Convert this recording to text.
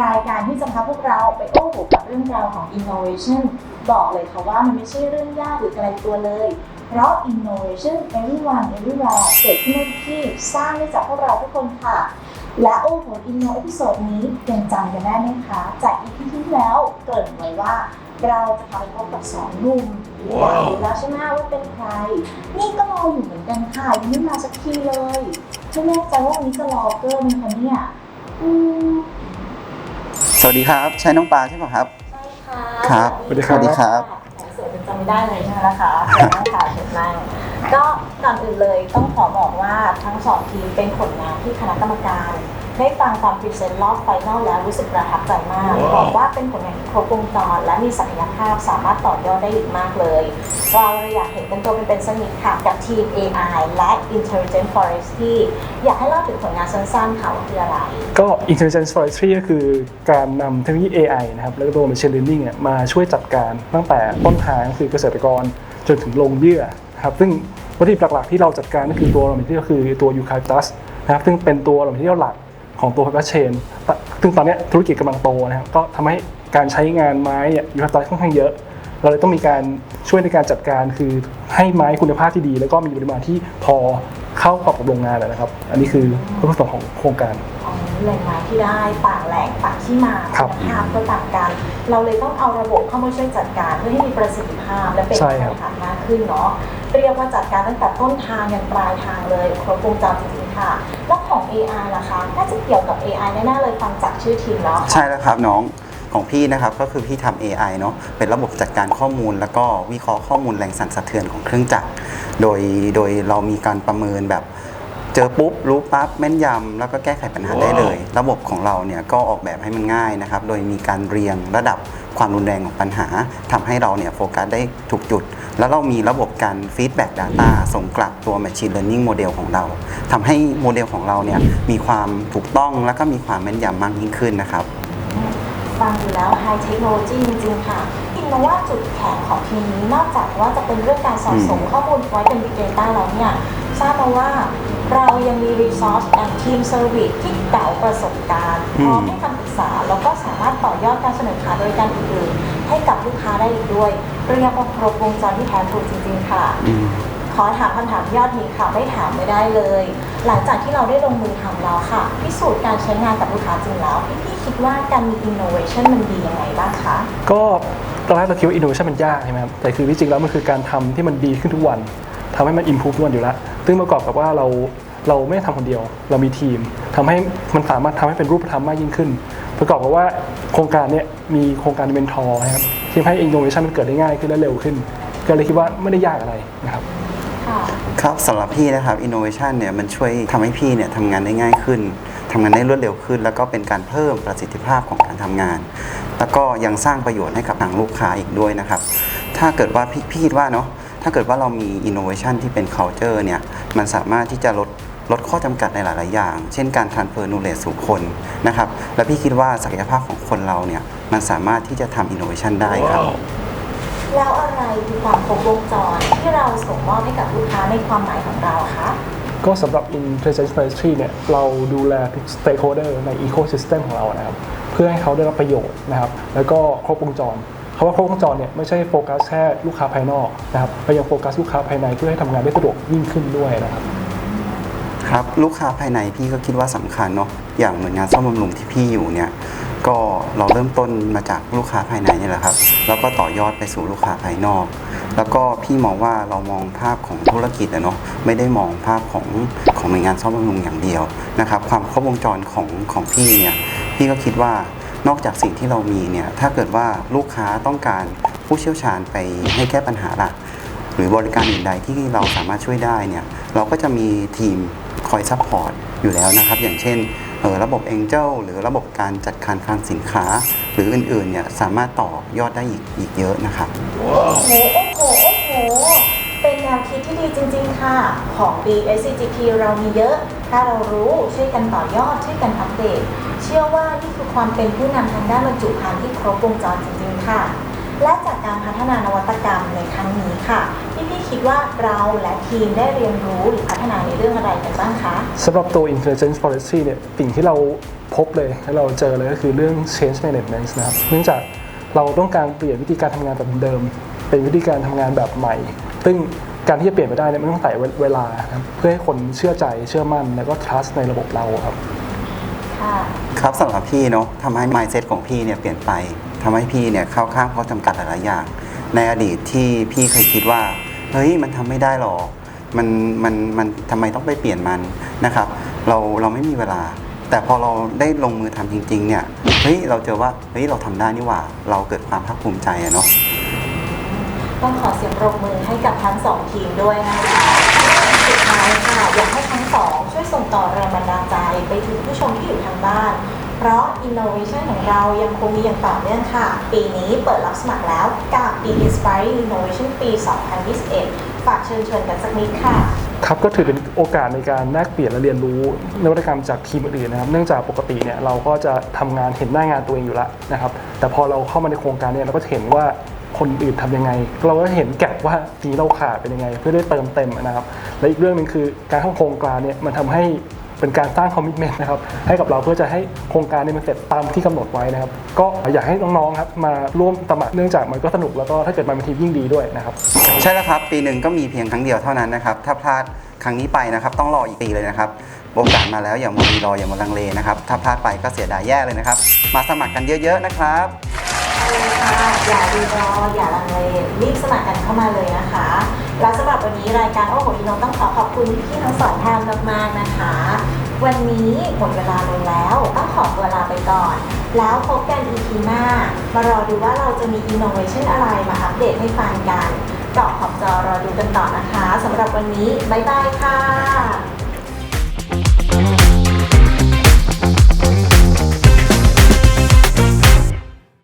รายการที่จะพาพวกเราไปโอ้โหกับเรื่องราวของ innovation บอกเลยค่ะว่ามันไม่ใช่เรื่องยากหรือไกลตัวเลย เพราะ innovation everyone everywhere เกิดขึ้นที่สร้างได้จากพวกเราทุกคนค่ะ และโอ้โหอินโนเอพิโซดนี้ยังจำกันได้ไหมคะ จาก EP ที่แล้วเกริ่นไว้ว่าเราจะพาไปพบกับสองหนุ่มอยากรู้แล้วใช่ไหมว่าเป็นใคร นี่ก็รออยู่เหมือนกันค่ะยังไม่มาสักทีเลยไม่แน่ใจว่าวันนี้จะรอเกินไหมคะเนี่ย อืม สวัสดีครับ ใช่น้องปลาใช่ไหมครับใช่ค่ะครับสวัสดีครับ สวัสดีครับแขกสวยจนจำไม่ได้เลยใช่ไหมล่ะคะเชิญนั่งค่ะเชิญนั่งก็ก่อนอื่นเลยต้องขอบอกว่าทั้งสองทีมเป็นผลงานที่คณะกรรมการ ได้ฟังความพรีเซนต์รอบไฟนอลแล้วรู้สึกประทับใจมากบอกว่าเป็นผลงานที่ครบวงจรและมีศักยภาพสามารถต่อยอดได้อีกมากเลย เราเลยอยากเห็นเป็นตัวเป็นๆสนิทค่ะกับทีม AI และ Intelligent Forest ที่อยากให้เล่าถึงผลงานสั้นๆค่ะว่าคืออะไร ก็ intelligence forestry ก็คือการนำเทคโนโลยี AI นะครับแล้วก็ตัว machine learning เนี่ยมาช่วยจัดการตั้งแต่ต้นทางคือเกษตรกรจนถึงลงเยื่อนะครับซึ่งวัตถุดิบหลักๆที่เราจัดการก็คือตัว raw material ก็คือตัว eucalyptus นะครับซึ่งเป็นตัว raw material หลัก ของตัว paper chain ซึ่งตอนเนี้ยธุรกิจกำลังโตนะครับก็ทำให้การใช้งานไม้เนี่ย eucalyptus ค่อนข้างเยอะ เราเลยต้องมีการช่วยในการจัดการคือให้ไม้คุณภาพที่ดี แล้วก็มีปริมาณที่พอเข้ากับโรงงานนะครับ อันนี้คือวัตถุประสงค์ของโครงการของแหล่งไม้ที่ได้ต่างแหล่งต่างที่มาครับคุณภาพก็ต่างกัน เราเลยต้องเอาระบบเข้ามาช่วยจัดการเพื่อให้มีประสิทธิภาพและเป็นใช่มาคตรับรฐานมากขึ้นเนาะเรียกว่าจัดการตั้งแต่ต้นทางยันปลายทางเลยครบวงจรจริงๆค่ะแล้ว ของ AI ล่ะคะน่าจะเกี่ยวกับ AI แน่ๆเลยฟังจากชื่อทีมแล้ว ใช่แล้วครับน้องของพี่นะครับก็คือพี่ทำ AI เนาะเป็นระบบจัดการข้อมูล แล้วก็วิเคราะห์ข้อมูลแรงสั่นสะเทือนของเครื่องจักร โดยโดยเรามีการประเมินแบบ เจอปุ๊บรู้ปั๊บแม่นยำแล้วก็แก้ไขปัญหาได้เลย ระบบของเราเนี่ยก็ออกแบบให้มันง่ายนะครับ โดยมีการเรียงระดับความรุนแรงของปัญหาทำให้เราเนี่ยโฟกัสได้ถูกจุด แล้วเรามีระบบการฟีดแบ็ก Data ส่งกลับตัว Machine Learning โมเดลของเราทำให้โมเดลของเราเนี่ยมีความถูกต้องแล้วก็มีความแม่นยำมากยิ่งขึ้นนะครับฟังดูแล้วไฮเทคโนโลยีจริงๆค่ะคิดมาว่าจุดแข็งของทีมนี้นอกจากว่าจะเป็นเรื่องการสะสมข้อมูลไว้เป็น Big Data แล้วเนี่ยทราบมาว่า เรายังมี Resource and Team Service ที่เก่าประสบการณ์พร้อมให้คำปรึกษา แล้วก็สามารถต่อยอดการเสนอขายบริการอื่นๆ ให้กับลูกค้าได้อีกด้วย เรียกว่าครบวงจรที่แท้ทรูจริงๆ ค่ะอืมขอถามคำถามยอดฮิตค่ะ ไม่ถามไม่ได้เลย หลังจากที่เราได้ลงมือทำแล้วค่ะ พิสูจน์การใช้งานกับลูกค้าจริงแล้วพี่พี่คิดว่าการมี innovation มันดียังไงบ้างคะก็ตอนแรกเราคิดว่า innovation มันยากใช่ไหมครับแต่คือที่จริงแล้วมันคือการทำที่มันดีขึ้นทุกวันทำให้มัน improve ทุกวันอยู่แล้วซึ่งประกอบกับว่าเรา เราไม่ได้ทำคนเดียว เรามีทีมทำให้มันสามารถทำให้เป็นรูปธรรมมากยิ่งขึ้น ประกอบกับว่าโครงการเนี้ยมีโครงการเมนทอร์นะครับที่ทำให้ innovation มันเกิดได้ง่ายขึ้นและเร็วขึ้น ก็เลยคิดว่าไม่ได้ยากอะไรนะครับค่ะครับสำหรับพี่นะครับ innovation เนี่ยมันช่วยทำให้พี่เนี่ยทำงานได้ง่ายขึ้นทำงานได้รวดเร็วขึ้น แล้วก็เป็นการเพิ่มประสิทธิภาพของการทำงาน แล้วก็ยังสร้างประโยชน์ให้กับทางลูกค้าอีกด้วยนะครับ ถ้าเกิดว่าพี่พี่คิดว่าเนาะถ้าเกิดว่าเรามี innovation ที่เป็น culture เนี่ยมันสามารถที่จะลด ลดข้อจำกัดในหลาย ๆ อย่าง เช่นการ transfer knowledge สู่คนนะครับ และพี่คิดว่าศักยภาพของคนเราเนี่ยมันสามารถที่จะทำ innovation ได้ครับ แล้วอะไรคือความครบวงจรที่เราส่งมอบให้กับลูกค้าในความหมายของเราคะก็สำหรับ Intelligence Forestry เนี่ยเราดูแลทุก stakeholder ใน ecosystem ของเรานะครับ เพื่อให้เขาได้รับประโยชน์นะครับ แล้วก็ครบวงจรคำว่าครบวงจรเนี่ยไม่ใช่โฟกัสแค่ลูกค้าภายนอกนะครับเรายังโฟกัสลูกค้าภายในเพื่อให้ทำงานได้สะดวกยิ่งขึ้นด้วยนะครับ ครับลูกค้าภายในพี่ก็คิดว่าสำคัญเนาะอย่างหน่วยงานซ่อมบำรุงที่พี่อยู่เนี่ยก็เราเริ่มต้นมาจากลูกค้าภายในนี่แหละครับ แล้วก็ต่อยอดไปสู่ลูกค้าภายนอก แล้วก็พี่มองว่าเรามองภาพของธุรกิจอะเนาะไม่ได้มองภาพของของหน่วยงานซ่อมบำรุงอย่างเดียวนะครับ ความครบวงจรของของพี่เนี่ยพี่ก็คิดว่านอกจากสิ่งที่เรามีเนี่ยถ้าเกิดว่าลูกค้าต้องการผู้เชี่ยวชาญไปให้แก้ปัญหาหลักหรือบริการอื่นใดที่เราสามารถช่วยได้เนี่ยเราก็จะมีทีม คอยซัพพอร์ตอยู่แล้วนะครับ อย่างเช่นออระบบ Angel หรือระบบการจัดการคลังสินค้า หรืออื่นๆเนี่ยสามารถต่อยอดได้อีกอีกเยอะนะครับ โอ้โห โอ้โห โอ้โห เป็นแนวคิดที่ดีจริง ๆ ค่ะ ของดี SCGP เรามีเยอะ ถ้าเรารู้ช่วยกันต่อยอด ช่วยกันอัปเดต เชื่อว่านี่คือความเป็นผู้นำทางด้านบรรจุภัณฑ์ที่ครบวงจรจริง ๆ ค่ะ และจากการพัฒนานวัตกรรมในครั้งนี้ค่ะพี่พี่ๆคิดว่าเราและทีมได้เรียนรู้หรือพัฒนาในเรื่องอะไรกันบ้างคะสำหรับตัว Intelligence Forestry เนี่ยสิ่งที่เราพบเลยและเราเจอเลยก็คือเรื่อง change management นะครับเนื่องจากเราต้องการเปลี่ยนวิธีการทำงานแบบเดิม เป็นวิธีการทำงานแบบใหม่ ซึ่งการที่จะเปลี่ยนไปได้เนี่ยมันต้องใส่เวลาครับเพื่อให้คนเชื่อใจเชื่อมั่น แล้วก็ trust ในระบบเราครับค่ะครับสำหรับพี่เนาะทำให้ mindset ของพี่เนี่ยเปลี่ยนไป ทำให้พี่เนี่ยเข้าข้างข้อจำกัดหลายๆอย่าง ในอดีตที่พี่เคยคิดว่าเฮ้ยมันทำไม่ได้หรอกมันมันมันทำไมต้องไปเปลี่ยนมันนะครับ เราเราไม่มีเวลา แต่พอเราได้ลงมือทำจริง ๆ เนี่ยเฮ้ยเราเจอว่าเฮ้ยเราทำได้นี่หว่า เราเกิดความภาคภูมิใจอะเนาะต้องขอเสียงปรบมือให้กับทั้งสองทีมด้วยนะคะสุดท้ายค่ะอยากให้ทั้งสองช่วยส่งต่อแรงบันดาลใจไปถึงผู้ชมที่อยู่ทางบ้าน เพราะ Innovation ของเรายังคงมีอย่างต่อเนื่องค่ะ ปีนี้เปิดรับสมัครแล้วกับ b Inspiring Innovation ปี 2021 ฝากเชิญชวนกันสักนิดค่ะครับก็ถือเป็นโอกาสในการแลกเปลี่ยนและเรียนรู้นวัตกรรมจากทีมอื่นนะครับ เนื่องจากปกติเนี่ยเราก็จะทำงานเห็นหน้างานตัวเองอยู่แล้วนะครับ แต่พอเราเข้ามาในโครงการเนี่ยเราก็จะเห็นว่าคนอื่นทำยังไง เราก็เห็นแก็บว่าปีเราขาดเป็นยังไง เพื่อได้เติมเต็มนะครับ และอีกเรื่องหนึ่งคือการเข้าโครงการเนี่ยมันทำให้ เป็นการสร้างคอมมิชเมนต์นะครับให้กับเราเพื่อจะให้โครงการนี้มันเสร็จตามที่กำหนดไว้นะครับ ก็อยากให้น้องๆครับมาร่วมสมัครเนื่องจากมันก็สนุกแล้วก็ถ้าเกิดมาเป็นทีมยิ่งดีด้วยนะครับใช่แล้วครับ ปีหนึ่งก็มีเพียงครั้งเดียวเท่านั้นนะครับถ้าพลาดครั้งนี้ไปนะครับต้องรออีกปีเลยนะครับโอกาสมาแล้วอย่ามารีรออย่ามาลังเลนะครับถ้าพลาดไปก็เสียดายแย่เลยนะครับ มาสมัครกันเยอะๆนะครับค่ะอย่าดูรออย่าลังเลรีบสมัครกันเข้ามาเลยนะคะ แล้วสำหรับวันนี้รายการโอ้โหอีโนต้องขอขอบคุณพี่ทั้งสองท่านมากๆนะคะ วันนี้หมดเวลาลงแล้วต้องขอตัวลาไปก่อน แล้วพบกันอีพีหน้ามารอดูว่าเราจะมีอินโนเวชันอะไรมาอัปเดตให้ฟังกันเกาะขอบจอรอดูกันต่อนะคะสำหรับวันนี้บ๊ายบายค่ะ